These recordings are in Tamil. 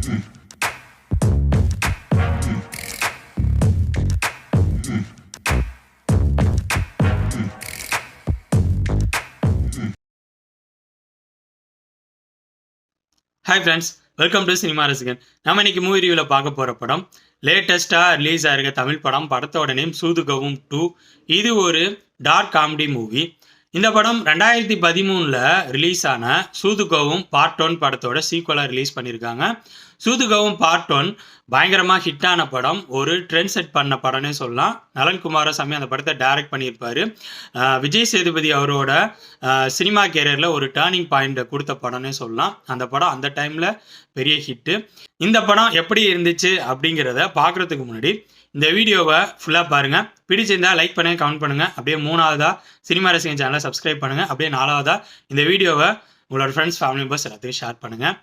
Hi friends welcome to cinema Rasigan நம்ம இன்னைக்கு மூவி ரிவியூவில் பார்க்க போகிற படம் லேட்டஸ்ட்டாக ரிலீஸ் ஆகிருக்க தமிழ் படம் படத்தோட நேம் சூதுகவும் டூ இது ஒரு டார்க் காமெடி மூவி இந்த படம் ரெண்டாயிரத்தி பதிமூணில் ரிலீஸ் ஆன சூதுகோவும் பார்ட் ஒன் படத்தோட சீக்குவலாக ரிலீஸ் பண்ணியிருக்காங்க. சூதுகோவும் பார்ட் ஒன் பயங்கரமாக ஹிட்டான படம். ஒரு ட்ரெண்ட் செட் பண்ண படம்னே சொல்லலாம். நலன் குமாரசாமி அந்த படத்தை டைரக்ட் பண்ணியிருப்பாரு. விஜய் சேதுபதி அவரோட சினிமா கேரியரில் ஒரு டேர்னிங் பாயிண்ட் கொடுத்த படம்னே சொல்லலாம். அந்த படம் அந்த டைமில் பெரிய ஹிட்டு இந்த படம் எப்படி இருந்துச்சு அப்படிங்கிறத பார்க்குறதுக்கு முன்னாடி இந்த வீடியோவை ஃபுல்லாக பாருங்கள் பிடிச்சிருந்தா லைக் பண்ணுங்க கமெண்ட் பண்ணுங்கள் அப்படியே மூணாவதா சினிமா ரசிகன் சேனலை சப்ஸ்கிரைப் பண்ணுங்கள் அப்படியே நாலாவதா இந்த வீடியோவை உங்களோட ஃப்ரெண்ட்ஸ் ஃபேமிலி மெம்பர்ஸ் எல்லாத்தையும் ஷேர் பண்ணுங்கள்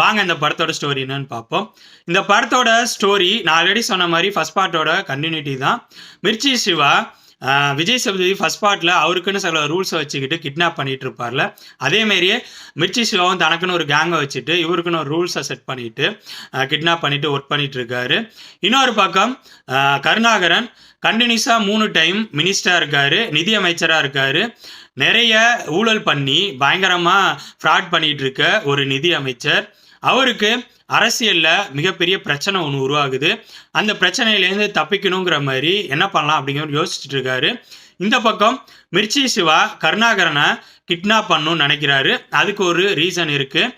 வாங்க இந்த படத்தோட ஸ்டோரி என்னன்னு பார்ப்போம். இந்த படத்தோட ஸ்டோரி நான் ஆல்ரெடி சொன்ன மாதிரி ஃபர்ஸ்ட் பார்ட்டோட கண்டினியூட்டி தான். மிர்ச்சி சிவா விஜய் சேதுபதி ஃபர்ஸ்ட் பார்ட்டில் அவருக்குன்னு சில ரூல்ஸை வச்சுக்கிட்டு கிட்னாப் பண்ணிட்டு இருப்பார்ல. அதேமாரியே மிர்ச்சி சிவாவும் தனக்குன்னு ஒரு கேங்கை வச்சுட்டு இவருக்குன்னு ஒரு ரூல்ஸை செட் பண்ணிட்டு கிட்னாப் பண்ணிட்டு ஒர்க் பண்ணிட்டு இருக்காரு. இன்னொரு பக்கம் கருணாகரன் கண்டினியூஸாக மூணு டைம் மினிஸ்டராக இருக்காரு நிதியமைச்சராக இருக்காரு. நிறைய ஊழல் பண்ணி பயங்கரமாக ஃப்ராட் பண்ணிட்டு இருக்க ஒரு நிதி அமைச்சர் அவருக்கு அரசியலில் மிகப்பெரிய பிரச்சனை ஒன்று உருவாகுது. அந்த பிரச்சனையிலேருந்து தப்பிக்கணுங்கிற மாதிரி என்ன பண்ணலாம் அப்படிங்கிற யோசிச்சுட்டு இருக்காரு. இந்த பக்கம் மிர்ச்சி சிவா கருணாகரனை கிட்னாப் பண்ணணும்னு நினைக்கிறாரு. அதுக்கு ஒரு ரீசன் இருக்குது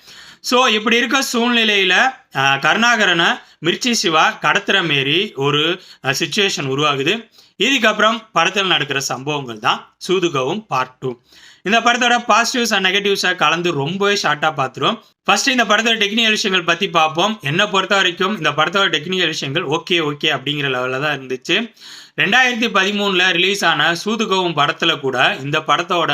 ஸோ இப்படி இருக்க சூழ்நிலையில் கருணாகரனை மிர்ச்சி சிவா கடத்துகிற மாரி ஒரு சுச்சுவேஷன் உருவாகுது. இதுக்கப்புறம் படத்தில் நடக்கிற சம்பவங்கள் தான் சூதுகவும் பார்ட் டூ இந்த படத்தோட பாசிட்டிவ்ஸ் அண்ட் நெகட்டிவ்ஸை கலந்து ரொம்பவே ஷார்ட்டாக பார்த்துரும் ஃபர்ஸ்ட் இந்த படத்தோட டெக்னிக்கல் விஷயங்கள் பற்றி பார்ப்போம் என்னை பொறுத்த வரைக்கும் இந்த படத்தோட டெக்னிக்கல் விஷயங்கள் ஓகே ஓகே அப்படிங்கிற லெவலில் தான் இருந்துச்சு. ரெண்டாயிரத்தி பதிமூணில் ரிலீஸ் ஆன சூதுகவும் படத்தில் கூட இந்த படத்தோட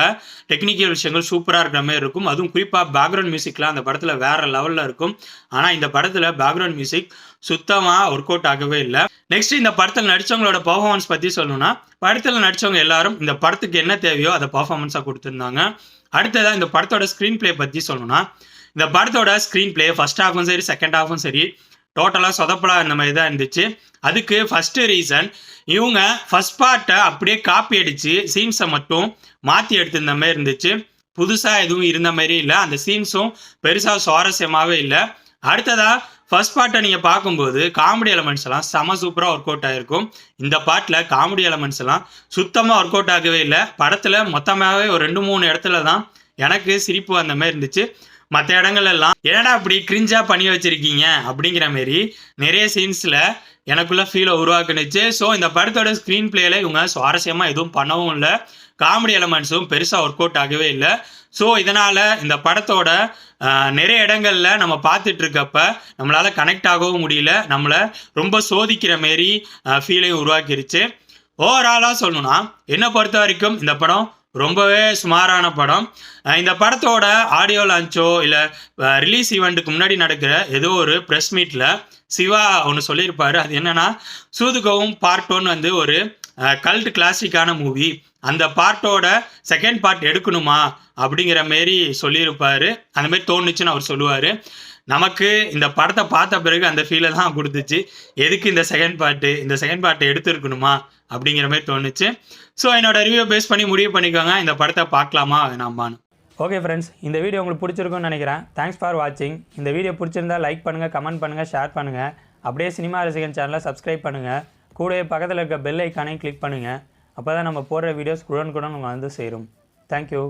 டெக்னிக்கல் விஷயங்கள் சூப்பராக இருக்கிற மாதிரி இருக்கும். அதுவும் குறிப்பாக பேக்ரவுண்ட் மியூசிக்லாம் அந்த படத்தில் வேற லெவலில் இருக்கும். ஆனால் இந்த படம் படத்தில் பேக்ரவுண்ட் மியூசிக் சுத்தமாக ஒர்க் அவுட் ஆகவே இல்லை. நெக்ஸ்ட் இந்த படத்தில் நடிச்சவங்களோட பர்ஃபார்மன்ஸ் பற்றி சொல்லணும்னா படத்தில் நடித்தவங்க எல்லாரும் இந்த படத்துக்கு என்ன தேவையோ அதை பர்ஃபார்மன்ஸாக கொடுத்துருந்தாங்க. அடுத்ததாக இந்த படத்தோட ஸ்க்ரீன் ப்ளே பற்றி சொல்லணும்னா இந்த படத்தோட ஸ்க்ரீன் ப்ளே ஃபர்ஸ்ட் ஹாஃபும் சரி செகண்ட் ஹாஃபும் சரி டோட்டலாக சொதப்பலா இந்த மாதிரி தான் இருந்துச்சு. அதுக்கு ஃபஸ்ட்டு ரீசன் இவங்க ஃபர்ஸ்ட் பார்ட்டை அப்படியே காப்பி அடித்து சீன்ஸை மட்டும் மாற்றி எடுத்திருந்த மாதிரி இருந்துச்சு. புதுசாக எதுவும் இருந்த மாதிரி இல்லை. அந்த சீன்ஸும் பெருசாக சுவாரஸ்யமாகவே இல்லை. அடுத்ததாக ஃபர்ஸ்ட் பார்ட்டை நீங்கள் பார்க்கும்போது காமெடி எலமெண்ட்ஸ் எல்லாம் செம சூப்பராக ஒர்க் அவுட் ஆகிருக்கும் இந்த பாட்டில் காமெடி எலமெண்ட்ஸ் எல்லாம் சுத்தமாக ஒர்க் அவுட் ஆகவே இல்லை. படத்தில் மொத்தமாகவே ஒரு ரெண்டு மூணு இடத்துல தான் எனக்கு சிரிப்பு அந்த மாதிரி இருந்துச்சு. மற்ற இடங்கள்லாம் ஏடா என்னடா அப்படி கிரிஞ்சா பண்ணி வச்சிருக்கீங்க? அப்படிங்கிற மாரி நிறைய சீன்ஸில் எனக்குள்ள ஃபீலை உருவாக்குனுச்சு. ஸோ இந்த படத்தோட ஸ்க்ரீன் பிளேல இவங்க சுவாரஸ்யமாக எதுவும் பண்ணவும் இல்லை. காமெடி எலமெண்ட்ஸும் பெருசாக ஒர்க் அவுட் ஆகவே இல்லை. ஸோ இதனால் இந்த படத்தோட நிறைய இடங்கள்ல நம்ம பார்த்துட்டு இருக்கப்ப நம்மளால் கனெக்ட் ஆகவும் முடியல. நம்மளை ரொம்ப சோதிக்கிற மாரி ஃபீலையும் உருவாக்கிருச்சு. ஓவராலாக சொல்லணும்னா என்னை பொறுத்த வரைக்கும் இந்த படம் ரொம்பவே சுமாரான படம். இந்த படத்தோட ஆடியோ லான்ச்சோ இல்லை ரிலீஸ் ஈவெண்ட்டுக்கு முன்னாடி நடக்கிற ஏதோ ஒரு ப்ரெஸ் மீட்டில் சிவா ஒன்று சொல்லியிருப்பாரு. அது என்னென்னா சூதுகவும் பார்ட் ஒன் வந்து ஒரு கல்ட் கிளாசிக்கான மூவி அந்த பார்ட்டோட செகண்ட் பார்ட் எடுக்கணுமா? அப்படிங்கிற மாரி சொல்லியிருப்பாரு. அந்த மாதிரி தோணுச்சுன்னு அவர் சொல்லுவார். நமக்கு இந்த படத்தை பார்த்த பிறகு அந்த ஃபீலை தான் கொடுத்துச்சு. எதுக்கு இந்த செகண்ட் பார்ட்டு இந்த செகண்ட் பார்ட்டை எடுத்துருக்கணுமா அப்படிங்கிற மாதிரி தோணுச்சு. ஸோ என்னோட ரிவ்யூ பேஸ் பண்ணி முடிவு பண்ணிக்கோங்க. இந்த படத்தை பார்க்கலாமா வேணாமான்னு ஓகே ஃப்ரெண்ட்ஸ் இந்த வீடியோ உங்களுக்கு பிடிச்சிருக்கும்னு நினைக்கிறேன். தேங்க்ஸ் ஃபார் வாட்சிங் இந்த வீடியோ பிடிச்சிருந்தா லைக் பண்ணுங்கள் கமெண்ட் பண்ணுங்கள் ஷேர் பண்ணுங்கள் அப்படியே சினிமா ரசிகன் சேனலை சப்ஸ்கிரைப் பண்ணுங்கள் கூடவே பக்கத்தில் இருக்க பெல் ஐக்கானையும் கிளிக் பண்ணுங்கள் அப்போ தான் நம்ம போடுற வீடியோஸ் குடன் குடன் வந்து சேரும். தேங்க்யூ